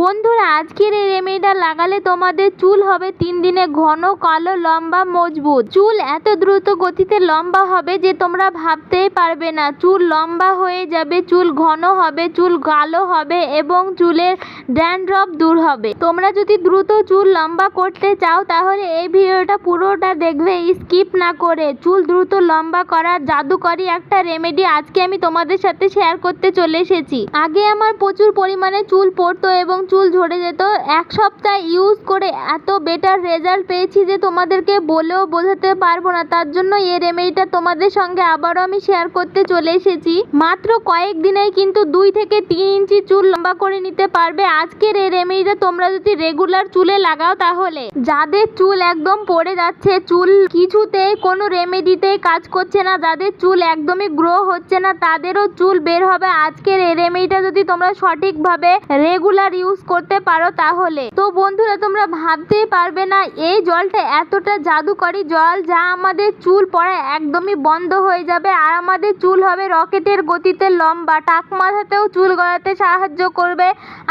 বন্ধুরা, আজকের এই রেমেডিটা লাগালে তোমাদের চুল হবে তিন দিনে ঘন, কালো, লম্বা, মজবুত। চুল এত দ্রুত গতিতে লম্বা হবে যে তোমরা ভাবতেই পারবে না। চুল লম্বা হয়ে যাবে, চুল ঘন হবে, চুল কালো হবে এবং চুলের ড্যান্ড্রফ দূর হবে। তোমরা যদি দ্রুত চুল লম্বা করতে চাও, তাহলে এই ভিডিওটা পুরোটা দেখবে, স্কিপ না করে। চুল দ্রুত লম্বা করার জাদুকরি একটা রেমেডি আজকে আমি তোমাদের সাথে শেয়ার করতে চলে এসেছি। আগে আমার প্রচুর পরিমাণে চুল পড়তো এবং চুল ঝরে যেত, এক সপ্তাহ ইউজ করে এত বেটার রেজাল্ট পেয়েছি যে তোমাদেরকে বলেও বোঝাতে পারব না। তার জন্য এই রেমেডিটা তোমাদের সঙ্গে আবারও আমি শেয়ার করতে চলে এসেছি। মাত্র কয়েক দিনেই কিন্তু দুই থেকে তিন ইঞ্চি চুল লম্বা করে নিতে পারবে। আজকের এই রেমেডিটা তোমরা যদি রেগুলার চুলে লাগাও তাহলে। যাদের চুল একদম পড়ে যাচ্ছে, চুল কিছুতেই কোনো রেমেডিতেই কাজ করছে না। যাদের চুল একদমই গ্রো হচ্ছে না, তাদেরও চুল বের হবে। আজকের এই রেমেডিটা যদি তোমরা সঠিকভাবে রেগুলার ইউজ করতে পারো তাহলে। তো বন্ধুরা, তোমরা ভাবতেই পারবে না, এই জলটা এতটা জাদুকরি জল যা আমাদের চুল পড়া একদমই বন্ধ হয়ে যাবে আর আমাদের চুল হবে রকেটের গতিতে লম্বা। টাক মাথাতেও চুল গড়াতে সাহায্য করবে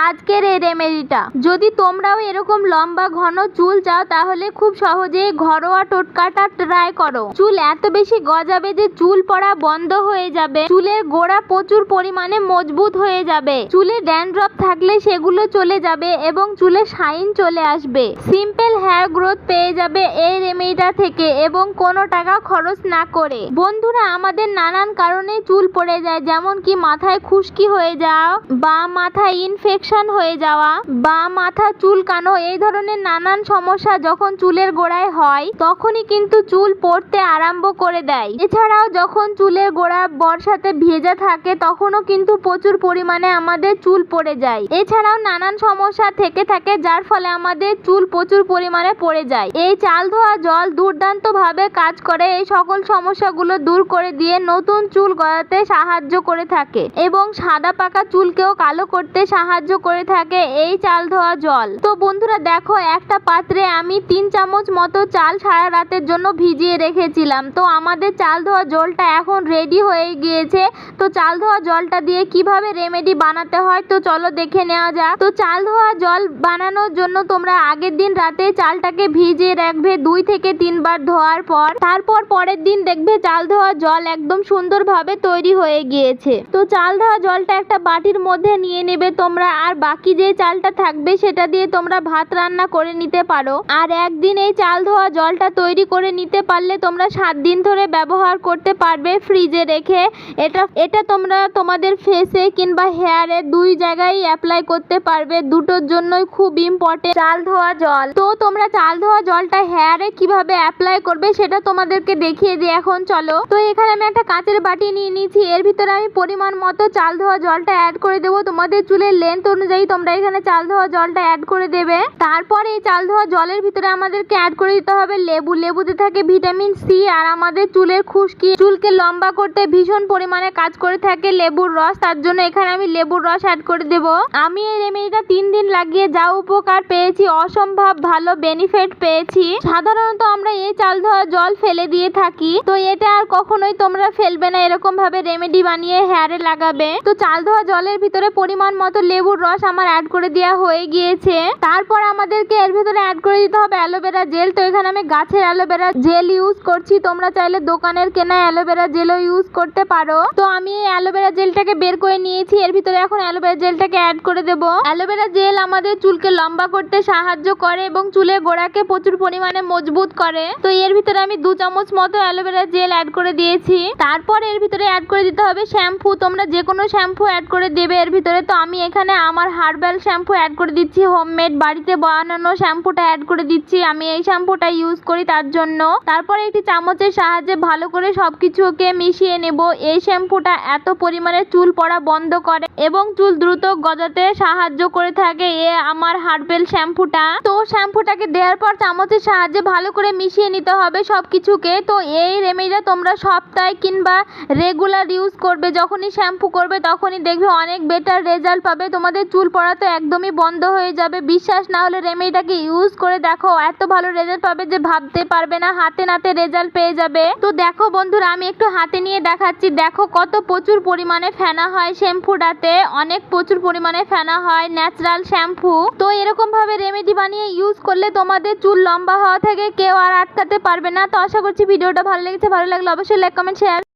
আজকের এই রেমেডিটা যদি তোমরাও এরকম লম্বা, ঘন চুল চাও, তাহলে খুব সহজেই ঘরোয়া টোটকাটা ট্রাই করো। চুল এত বেশি গজাবে যে চুল পড়া বন্ধ হয়ে যাবে। চুলের গোড়া প্রচুর পরিমাণে মজবুত হয়ে যাবে। চুলে ড্যান্ড্রফ থাকলে সেগুলো চলে যাবে এবং চুলে শাইন চলে আসবে। সিম্পল হেয়ার গ্রোথ পেয়ে যাবে এই রেমেডিটা থেকে এবং কোনো টাকা খরচ না করে। বন্ধুরা, আমাদের নানান কারণে চুল পড়ে যায়, যেমন কি মাথায় খুশকি হয়ে যাওয়া, বা মাথায় ইনফেকশন হয়ে যাওয়া, বা মাথা চুলকানো এই ধরনের নানান সমস্যা যখন চুলের গোড়ায় হয়, তখনই কিন্তু চুল পড়তে আরম্ভ করে দেয়। এছাড়াও যখন চুলের গোড়া বর্ষাতে ভেজা থাকে, তখনও কিন্তু প্রচুর পরিমাণে আমাদের চুল পড়ে যায়। এছাড়াও নানান সমস্যা থেকে থাকে, যার ফলে আমাদের চুল প্রচুর পরিমাণে পড়ে যায়। এই চাল ধোয়া জল দুর্দান্ত ভাবে কাজ করে, এই সকল সমস্যাগুলো দূর করে দিয়ে নতুন চুল গড়াতে সাহায্য করে থাকে এবং সাদা পাকা চুলকেও কালো করতে সাহায্য করে থাকে এই চাল ধোয়া জল। তো বন্ধুরা, দেখো, একটা পাত্রে আমি তিন চামচ মতো চাল সারা রাতের জন্য ভিজিয়ে রেখেছিলাম। তো আমাদের চাল ধোয়া জলটা এখন রেডি হয়ে গিয়েছে। তো চাল ধোয়া জলটা দিয়ে কীভাবে রেমেডি বানাতে হয়, তো চলো দেখে নেওয়া যাক। তো চাল ধোয়া, জল বানানোর জন্য তোমরা আগের দিন রাতে চালটাকে ভিজিয়ে রাখবে দুই থেকে তিনবার ধোয়ার পর। তারপর পরের দিন দেখবে চাল ধোয়া জল একদম সুন্দরভাবে তৈরি হয়ে গিয়েছে। তো চাল ধোয়া জলটা একটা বাটির মধ্যে নিয়ে নেবে তোমরা, আর বাকি যে চালটা থাকবে সেটা দিয়ে তোমরা ভাত রান্না করে নিতে পারো। আর একদিন এই চাল ধোয়া জলটা তৈরি করে নিতে পারলে তোমরা সাত দিন ধরে ব্যবহার করতে পারবে ফ্রিজে রেখে। এটা এটা তোমরা তোমাদের ফেসে কিংবা হেয়ারে দুই জায়গায় অ্যাপ্লাই করতে পারবে। দুটোর জন্যই খুব ইম্পর্টেন্ট চাল ধোয়া জল। তো তোমরা চাল ধোয়া জলটা হেয়ারে কীভাবে অ্যাপ্লাই করবে সেটা তোমাদেরকে দেখিয়ে দিই এখন, চলো। তো এখানে আমি একটা কাঁচের বাটি নিয়ে নিয়েছি। এর ভিতরে আমি পরিমাণ মতো চাল ধোয়া জলটা অ্যাড করে দেবো। তোমাদের চুলের লেন্থ অনুযায়ী তোমরা এখানে চাল ধোয়া জলটা অ্যাড করে দেবে। তারপরে এই চাল ধোয়া জলের ভিতরে আমাদেরকে অ্যাড করে দিতে হবে লেবু। লেবুতে থাকে ভিটামিন সি আর আমাদের চুলের খুশকি। চুলকে লম্বা করতে ভীষণ পরিমাণে কাজ করে থাকে লেবুর রস। তার জন্য এখানে আমি লেবুর রস অ্যাড করে দেব। আমি এই রেমেডিটা তিন দিন লাগিয়ে যা উপকার পেয়েছি, অসম্ভব ভালো বেনিফিট পেয়েছি। সাধারণত আমরা এই চাল ধোয়া জল ফেলে দিয়ে থাকি, তো এটা আর কখনোই তোমরা ফেলবে না, এরকম ভাবে রেমেডি বানিয়ে হেয়ারে লাগাবে। তো চাল ধোয়া জলের ভিতরে পরিমাণ মতো লেবুর রস আমার অ্যাড করে দেওয়া হয়ে গিয়েছে। তারপর আমাদেরকে এর ভিতরে অ্যাড করে দিতে হবে অ্যালোভেরা জেল তো এখানে আমি গাছের অ্যালোভেরা জেল ইউজ করছি। তোমরা চাইলে দোকানের কেনা অ্যালোভেরা জেলও ইউজ করতে পারো। তো আমি এই অ্যালোভেরা জেলটাকে বের করে নিয়েছি, এর ভিতরে এখন অ্যালোভেরা জেলটাকে অ্যাড করে দেবো। অ্যালোভেরা জেল আমাদের চুলকে লম্বা করতে সাহায্য করে এবং চুলের গোড়াকে প্রচুর পরিমাণে মজবুত করে। তো এর ভিতরে আমি দু চামচ মতো অ্যালোভেরা জেল অ্যাড করে দিয়েছি। তারপর এর ভিতরে অ্যাড করে দিতে হবে শ্যাম্পু। তোমরা যে কোনো শ্যাম্পু অ্যাড করে দেবে এর ভিতরে। তো আমি এখানে আমার হার্বাল শ্যাম্পু অ্যাড করে দিচ্ছি। হোমমেড বাড়িতে বানানো শ্যাম্পুটা অ্যাড করে দিচ্ছি। আমি এই শ্যাম্পুটা ইউজ করি তার জন্য। তারপর একটি চামচের সাহায্যে ভালো করে সবকিছুকে মিশিয়ে নেব। এই শ্যাম্পুটা এত পরিমাণে চুল পড়া বন্ধ করে এবং চুল দ্রুত গজাতে সাহায্য করে থাকে। এ আমার হার্বেল শ্যাম্পুটা তো শ্যাম্পুটাকে দেওয়ার পর চামচের সাহায্যে ভালো করে মিশিয়ে নিতে হবে সব কিছুকে তো এই রেমেডিটা তোমরা সপ্তাহে কিংবা রেগুলার ইউজ করবে। যখনই শ্যাম্পু করবে তখনই দেখবে অনেক বেটার রেজাল্ট পাবে। তোমাদের চুল পড়া তো একদমই বন্ধ হয়ে যাবে। বিশ্বাস না হলে রেমেডিটাকে ইউজ করে দেখো, এত ভালো রেজাল্ট পাবে যে ভাবতে পারবে না, হাতে নাতে রেজাল্ট পেয়ে যাবে। তো দেখো বন্ধুরা, আমি একটু হাতে নিয়ে দেখাচ্ছি। দেখো কত প্রচুর পরিমাণে ফেনা হয় শ্যাম্পুটাতে অনেক প্রচুর পরিমাণে ফেনা হয়। ন্যাচারাল শ্যাম্পু তো এরকম ভাবে রেমেডি বানিয়ে ইউজ করলে তোমাদের চুল লম্বা হওয়া থেকে কেউ আর আটকাতে পারবে না। তো আশা করছি ভিডিওটা ভালো লেগেছে। ভালো লাগলে অবশ্যই লাইক কমেন্ট শেয়ার